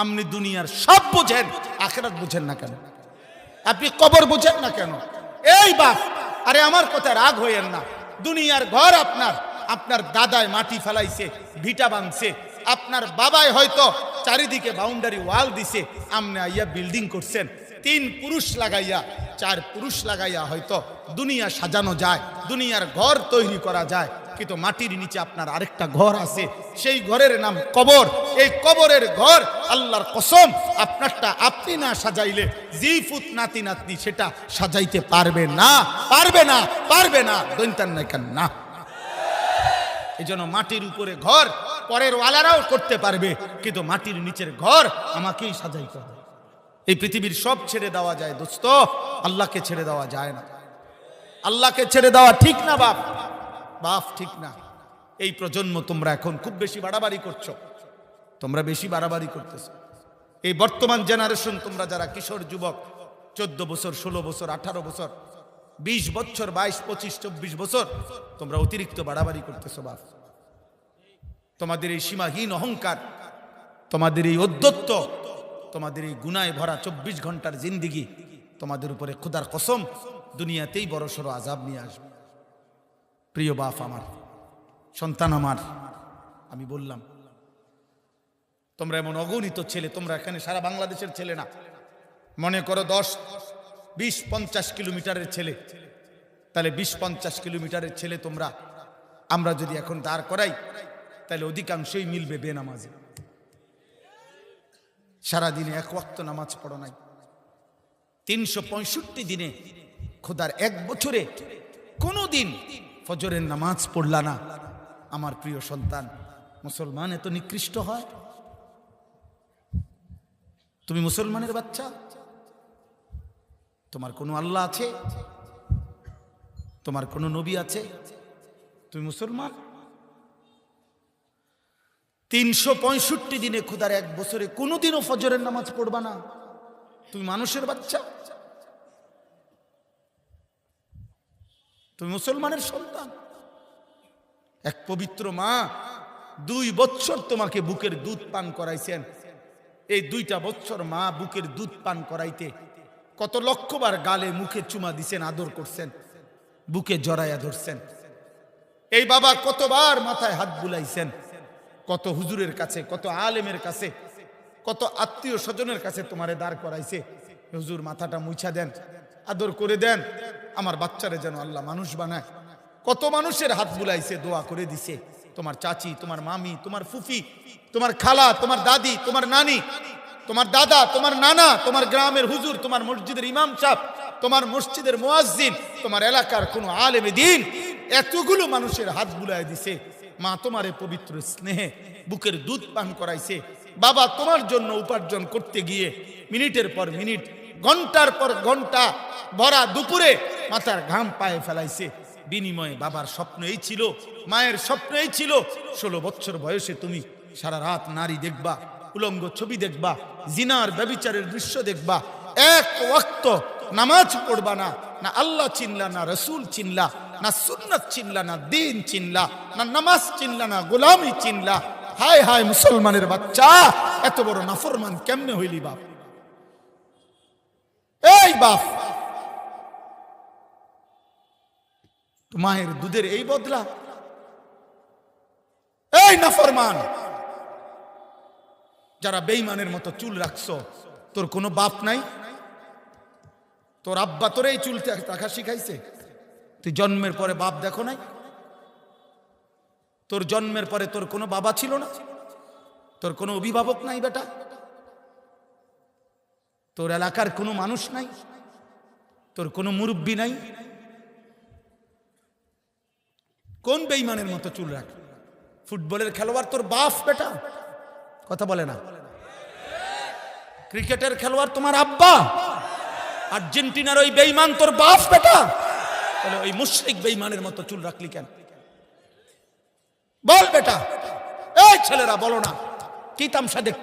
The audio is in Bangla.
আপনি দুনিয়ার সব বুঝেন, আখেরাত বুঝেন না কেন? আপনি কবর বুঝেন না কেন? এই বাপ, আরে আমার কথা রাগ হইয়েন না। দুনিয়ার ঘর আপনার আপনার দাদায় মাটি ফেলাইছে, ভিটা বাঁধছে, আপনার বাবাই হয়তো চারিদিকে বাউন্ডারি ওয়াল দিছে, আমনে আইয়া বিল্ডিং করছেন। তিন পুরুষ লাগাইয়া, চার পুরুষ লাগাইয়া হয়তো দুনিয়া সাজানো যায়, দুনিয়ার ঘর তৈরি করা যায়। কিন্তু মাটির নিচে আপনার আরেকটা ঘর আছে। সেই ঘরের নাম কবর। এই কবরের ঘর আল্লাহর কসম, আপনারটা আপনি না সাজাইলে জি ফুত নাতি নাতনি সেটা সাজাইতে পারবে না। পারবে না পারবে না। দৈন্তান নাই কেন? না। এই জন্য মাটির উপরে ঘর পরের ওয়ালারাও করতে পারবে, কিন্তু মাটির নিচের ঘর আমাকেই সাজাইতে হবে। এই পৃথিবীর সব ছেড়ে দেওয়া যায় দোস্ত। আল্লাহকে ছেড়ে দেওয়া যায় না। আল্লাহকে ছেড়ে দেওয়া ঠিক না বাপ। বাপ ঠিক না। এই প্রজন্ম তোমরা এখন খুব বেশি বাড়াবাড়ি করছ। তোমরা বেশি বাড়াবাড়ি করতেছো। এই বর্তমান জেনারেশন তোমরা যারা কিশোর যুবক, চোদ্দ বছর, ষোলো বছর, আঠারো বছর, বিশ বছর, বাইশ, পঁচিশ, চব্বিশ বছর তোমরা অতিরিক্ত বাড়াবাড়ি করতেছো বাপ তোমাদের এই সীমাহীন অহংকার, তোমাদের এই অদ্যত্ত তোমাদের এই গুনায় ভরা চব্বিশ ঘণ্টার জিন্দিগি তোমাদের উপরে খুদার কসম, দুনিয়াতেই বড় সড়ো আজাব নিয়ে আসবে। প্রিয় বাপ আমার, সন্তান আমার, আমি বললাম, তোমরা এমন অগণিত ছেলে, তোমরা এখানে সারা বাংলাদেশের ছেলে না। মনে করো দশ, বিশ, পঞ্চাশ কিলোমিটারের ছেলে। তাহলে বিশ, পঞ্চাশ কিলোমিটারের ছেলে তোমরা। আমরা যদি এখন দাঁড় করাই, তাহলে অধিকাংশই মিলবে বেনামাজে। সারাদিনে এক ওয়াক্ত নামাজ পড়ো নাই। তিনশো পঁয়ষট্টি দিনে খোদার এক বছরে কোনো দিন ফজরের নামাজ পড়লা না, আমার প্রিয় সন্তান। মুসলমান এত নিকৃষ্ট হয়? তুমি মুসলমানের বাচ্চা? তোমার কোনো আল্লাহ আছে? তোমার কোনো নবী আছে? তুমি মুসলমান? তিনশো পঁয়ষট্টি দিনে খুদার এক বছরে কোনোদিনও ফজরের নামাজ পড়বা না। তুমি মানুষের বাচ্চা? তুমি মুসলমানের সন্তান। এক পবিত্র মা দুই বছর তোমাকে বুকের দুধ পান করাইছেন। এই দুইটা বছর মা বুকের দুধ পান করাইতে কত লক্ষবার গালে মুখে চুমা দিছেন, আদর করছেন, বুকে জড়াইয়া ধরছেন। এই বাবা কতবার মাথায় হাত বুলাইছেন, কত হুজুরের কাছে, কত আলেমের কাছে, কত আত্মীয় স্বজনের কাছে তোমারে দাঁড় করাইছে। হুজুর মাথাটা মুছা দেন, আদর করে দেন। আমার বাচ্চারে যেন আল্লাহ মানুষ বানায়। কত মানুষের হাত বুলাইছে, দোয়া করে দিছে। তোমার চাচি, তোমার মামি, তোমার ফুফি, তোমার খালা, তোমার দাদি, তোমার নানি, তোমার দাদা, তোমার নানা, তোমার গ্রামের হুজুর, তোমার মসজিদের ইমাম সাহ তোমার মসজিদের মোয়াজ্জিন, তোমার এলাকার কোনো আলেমে দিন, এতগুলো মানুষের হাত বুলাই দিছে। মা তোমারে পবিত্র স্নেহে বুকের দুধ পান করাইছে। বাবা, তোমার জন্য উপার্জন করতে গিয়ে মিনিটের পর মিনিট, ঘণ্টার পর ঘণ্টা ভরা দুপুরে মাথার ঘাম পায়ে ফেলাইছে। বিনিময়ে বাবার স্বপ্ন এই ছিল, মায়ের স্বপ্ন এই ছিল, ষোলো বছর বয়সে তুমি সারা রাত নারী দেখবা, উলঙ্গ ছবি দেখবা, জিনার ব্যবিচারের দৃশ্য দেখবা, এক ওয়াক্ত নামাজ পড়বা না না আল্লাহ চিনলা, না রসুল চিনলা, না সুন্নত চিনলা, না দিন চিনলা, না নামাজ চিনলা, না গোলামি চিনলা। হায় হায় মুসলমানের বাচ্চা, এত বড় নাফরমান কেমনে হইলি বাপ? এই বাপ! মায়ের দুধের এই বদলা? এই নাফরমান! যারা বেইমানের মতো চুল রাখছো, তোর কোনো বাপ নাই? তোর আব্বা তোর এই চুল রাখা শিখাইছে? তুই জন্মের পরে বাপ দেখো নাই? তোর জন্মের পরে তোর কোনো বাবা ছিল না? তোর কোনো অভিভাবক নাই বেটা? তোর এলাকার কোনো মানুষ নাই? তোর কোনো মুরব্বী নাই? কোন বেইমানের মতো চুল রাখ? ফুটবলের খেলোয়াড় তোর বাপ বেটা? কথা বলে না। ক্রিকেটের খেলোয়াড় তোমার আব্বা? আর্জেন্টিনার ওই বেইমান তোর বাপ বেটা? ওই মুশ্রিক বেইমানের মতো চুল রাখলি কেন? বল বেটা। এই ছেলেরা বলো না। কি তামসা দেখ